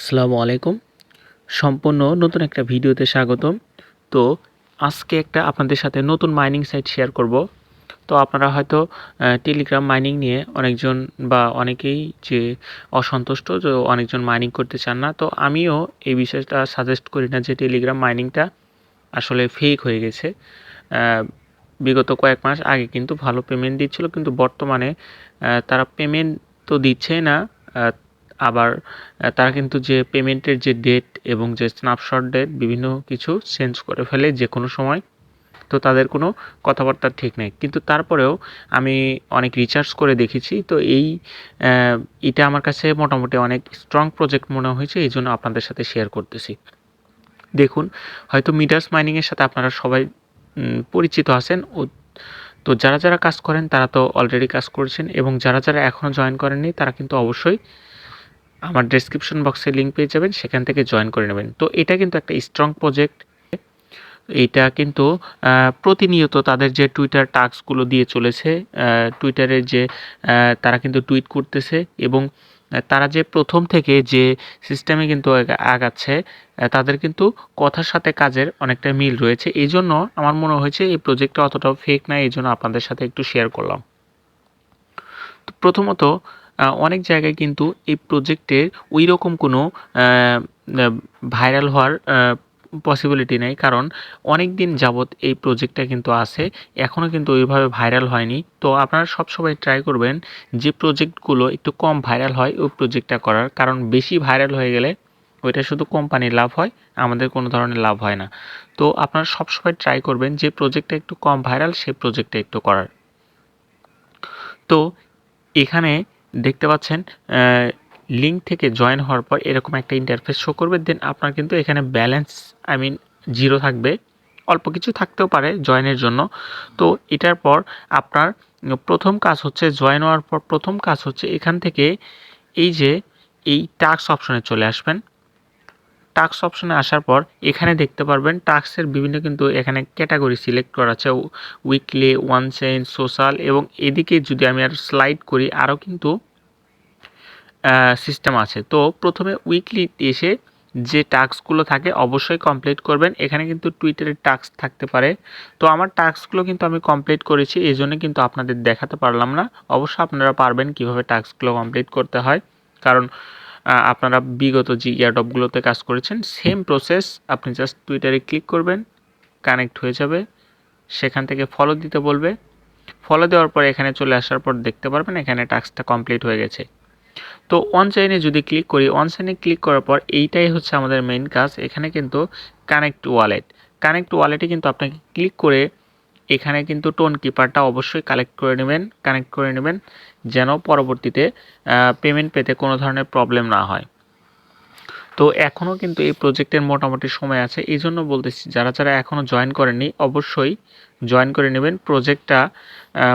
আসসালামু আলাইকুম। সম্পূর্ণ নতুন একটা ভিডিওতে স্বাগতম। তো আজকে একটা আপনাদের সাথে নতুন মাইনিং সাইট শেয়ার করব। তো আপনারা হয়তো টেলিগ্রাম মাইনিং নিয়ে অনেকজন বা অনেকেই যে অসন্তুষ্ট যে অনেকজন মাইনিং করতে চান না। তো আমিও এই বিষয়টা সাজেস্ট করি না যে টেলিগ্রাম মাইনিংটা আসলে ফেক হয়ে গেছে। বিগত কয়েক মাস আগে কিন্তু ভালো পেমেন্ট দিচ্ছিল, কিন্তু বর্তমানে তারা পেমেন্ট তো দিচ্ছেই না। আবার তারা কিন্তু যে পেমেন্টের যে ডেট এবং যে স্ন্যাপশট ডেট বিভিন্ন কিছু চেঞ্জ করে ফেলে যে কোনো সময়, তো তাদের কোনো কথাবার্তা ঠিক নেই। কিন্তু তারপরেও আমি অনেক রিচার্জ করে দেখেছি, তো এই এটা আমার কাছে মোটামুটি অনেক স্ট্রং প্রজেক্ট মনে হয়েছে, এই জন্য আপনাদের সাথে শেয়ার করতেছি। দেখুন, হয়তো মিডাস মাইনিংয়ের সাথে আপনারা সবাই পরিচিত আছেন, ও, তো যারা যারা কাজ করেন তারা তো অলরেডি কাজ করেছেন এবং যারা যারা এখনও জয়েন করেননি তারা কিন্তু অবশ্যই আমার ডেসক্রিপশন বক্সে লিঙ্ক পেয়ে যাবেন, সেখান থেকে জয়েন করে নেবেন। তো এটা কিন্তু একটা স্ট্রং প্রজেক্ট এটা কিন্তু প্রতিনিয়ত তাদের যে টুইটার টাস্কগুলো দিয়ে চলেছে টুইটারের যে তারা কিন্তু টুইট করতেছে এবং তারা যে প্রথম থেকে যে সিস্টেমে কিন্তু আগা- আগাচ্ছে তাদের কিন্তু কথার সাথে কাজের অনেকটা মিল রয়েছে। এই জন্য আমার মনে হয়েছে এই প্রজেক্টটা অতটাও ফেক না এই জন্য আপনাদের সাথে একটু শেয়ার করলাম। প্রথমত অনেক জায়গায় কিন্তু এই প্রজেক্টের ওই রকম কোনো ভাইরাল হওয়ার পসিবিলিটি নেই। কারণ অনেক দিন যাবৎ এই প্রজেক্টটা কিন্তু আছে এখনও কিন্তু ওইভাবে ভাইরাল হয়নি। তো আপনারা সবসময় ট্রাই করবেন যে প্রজেক্টগুলো একটু কম ভাইরাল হয়, ওই প্রজেক্টটা করার। কারণ বেশি ভাইরাল হয়ে গেলে ওইটা শুধু কোম্পানির লাভ হয়, আমাদের কোনো ধরনের লাভ হয় না। তো আপনারা সবসময় ট্রাই করবেন যে প্রজেক্টটা একটু কম ভাইরাল সেই প্রজেক্টটা একটু করার। তো এখানে দেখতে পাচ্ছেন লিঙ্ক থেকে জয়েন হওয়ার পর এরকম একটা ইন্টারফেস শো করবে দেন আপনার কিন্তু এখানে ব্যালেন্স আই মিন জিরো থাকবে। অল্প কিছু থাকতেও পারে জয়েনের জন্য। তো এটার পর আপনার প্রথম কাজ হচ্ছে জয়েন হওয়ার পর প্রথম কাজ হচ্ছে এখান থেকে এই যে এই টাস্ক অপশনে চলে আসবেন। টাস্ক অপশনে আসার পর এখানে দেখতে পারবেন টাস্কের বিভিন্ন কিন্তু এখানে ক্যাটাগরি সিলেক্ট করা আছে উইকলি ওয়ান চেইন সোশ্যাল এবং এদিকে যদি আমি আর স্লাইড করি আরও কিন্তু সিস্টেম আছে। তো প্রথমে উইকলি এসে যে টাস্কগুলো থাকে অবশ্যই কমপ্লিট করবেন। এখানে কিন্তু টুইটারের টাস্ক থাকতে পারে। তো আমার টাস্কগুলো কিন্তু আমি কমপ্লিট করেছি, এই জন্য কিন্তু আপনাদের দেখাতে পারলাম না। অবশ্যই আপনারা পারবেন কীভাবে টাস্কগুলো কমপ্লিট করতে হয়। কারণ আপনারা বিগত যে ইয়ারডপগুলোতে কাজ করেছেন সেম প্রসেস আপনি জাস্ট টুইটারে ক্লিক করবেন কানেক্ট হয়ে যাবে, সেখান থেকে ফলো দিতে বলবে। ফলো দেওয়ার পর এখানে চলে আসার পর দেখতে পারবেন এখানে টাস্কটা কমপ্লিট হয়ে গেছে। তো অনচাইনে যদি ক্লিক করি অনচাইনে ক্লিক করার পর এইটাই হচ্ছে আমাদের মেইন কাজ। এখানে কিন্তু কানেক্ট ওয়ালেট কানেক্ট ওয়ালেটে কিন্তু আপনাকে ক্লিক করে এখানে কিন্তু টোন কিপারটা অবশ্যই কালেক্ট করে নেবেন কানেক্ট করে নেবেন, যেন পরবর্তীতে পেমেন্ট পেতে কোনো ধরনের প্রবলেম না হয়। তো এখনও কিন্তু এই প্রজেক্টের মোটামুটি সময় আছে, এই জন্য বলতেছি, যারা যারা এখনও জয়েন করেননি, অবশ্যই জয়েন করে নেবেন প্রজেক্টটা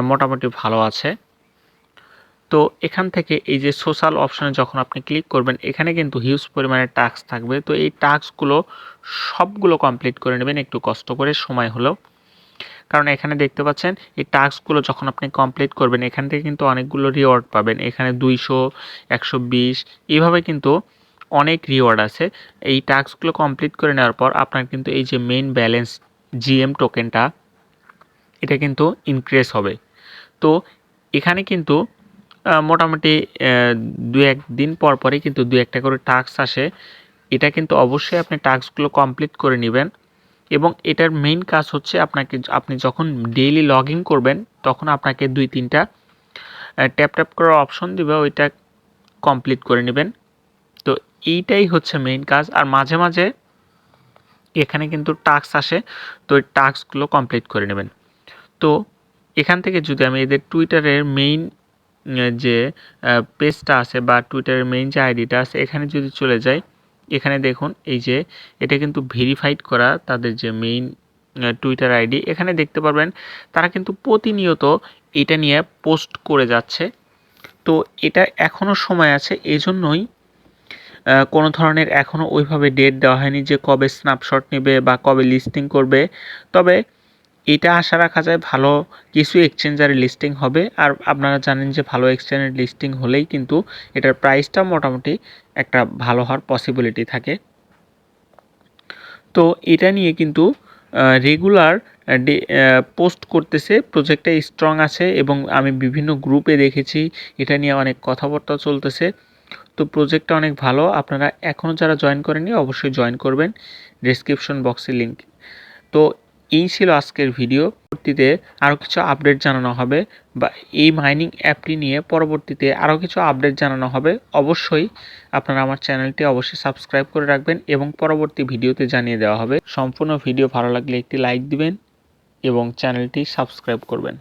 মোটামুটি ভালো আছে। তো এখান থেকে এই যে সোশ্যাল অপশানে যখন আপনি ক্লিক করবেন, এখানে কিন্তু হিউজ পরিমাণে টাস্ক থাকবে। তো এই টাস্কগুলো সবগুলো কমপ্লিট করে নেবেন, একটু কষ্ট করে, সময় হলেও কারণ এখানে দেখতে পাচ্ছেন, এই টাস্কগুলো যখন আপনি কমপ্লিট করবেন, এখান থেকে কিন্তু অনেকগুলো রিওয়ার্ড পাবেন। এখানে দুইশো, একশো বিশ কিন্তু অনেক রিওয়ার্ড আছে। এই টাস্কগুলো কমপ্লিট করে নেওয়ার পর আপনার কিন্তু এই যে মেইন ব্যালেন্স জিএম টোকেনটা এটা কিন্তু ইনক্রিজ হবে। তো এখানে কিন্তু মোটামুটি দু এক দিন পর পরই কিন্তু দু একটা করে টাস্ক আসে। এটা কিন্তু অবশ্যই আপনি টাস্কগুলো কমপ্লিট করে নেবেন। এবং এটার মেইন কাজ হচ্ছে আপনাকে আপনি যখন ডেইলি লগ ইন করবেন, তখন আপনাকে দুই, তিনটা ট্যাপ ট্যাপ করার অপশন দিবে, ওইটা কমপ্লিট করে নেবেন। তো এইটাই হচ্ছে মেইন কাজ। আর মাঝে মাঝে এখানে কিন্তু টাস্ক আসে, তো ওই টাস্কগুলো কমপ্লিট করে নেবেন। তো এখান থেকে যদি আমি এদের টুইটারের মেইন যে পেজটা আছে বা টুইটারের মেইন যে আইডিটা আছে, এখানে যদি চলে যাই এখানে দেখুন, এই যে এটা কিন্তু ভেরিফাইড করা তাদের যে মেইন টুইটার আইডি এখানে দেখতে পারবেন তারা কিন্তু প্রতিনিয়ত এটা নিয়ে পোস্ট করে যাচ্ছে। তো এটা এখনও সময় আছে, এজন্যই জন্যই কোনো ধরনের এখনও ওইভাবে ডেট দেওয়া হয়নি যে কবে স্ন্যাপশট নেবে বা কবে লিস্টিং করবে। তবে এটা আশা রাখা যায় ভালো কিছু এক্সচেঞ্জারে লিস্টিং হবে। আর আপনারা জানেন যে ভালো এক্সচেঞ্জের লিস্টিং হলেই কিন্তু এটার প্রাইসটা মোটামুটি একটা ভালো হওয়ার পসিবিলিটি থাকে। তো এটা নিয়ে কিন্তু রেগুলার পোস্ট করতেছে প্রজেক্টটা স্ট্রং আছে এবং আমি বিভিন্ন গ্রুপে দেখেছি, এটা নিয়ে অনেক কথাবার্তা চলতেছে। তো প্রজেক্টটা অনেক ভালো। আপনারা এখনও যারা জয়েন করেননি, অবশ্যই জয়েন করবেন। ডিসক্রিপশন বক্সে লিঙ্ক তো এই ছিল আজকের ভিডিও। পরবর্তীতে আরও কিছু আপডেট জানানো হবে বা এই মাইনিং অ্যাপটি নিয়ে পরবর্তীতে আরও কিছু আপডেট জানানো হবে। অবশ্যই আপনারা আমার চ্যানেলটি অবশ্যই সাবস্ক্রাইব করে রাখবেন এবং পরবর্তী ভিডিওতে জানিয়ে দেওয়া হবে। সম্পূর্ণ ভিডিও ভালো লাগলে একটি লাইক দিবেন এবং চ্যানেলটি সাবস্ক্রাইব করবেন।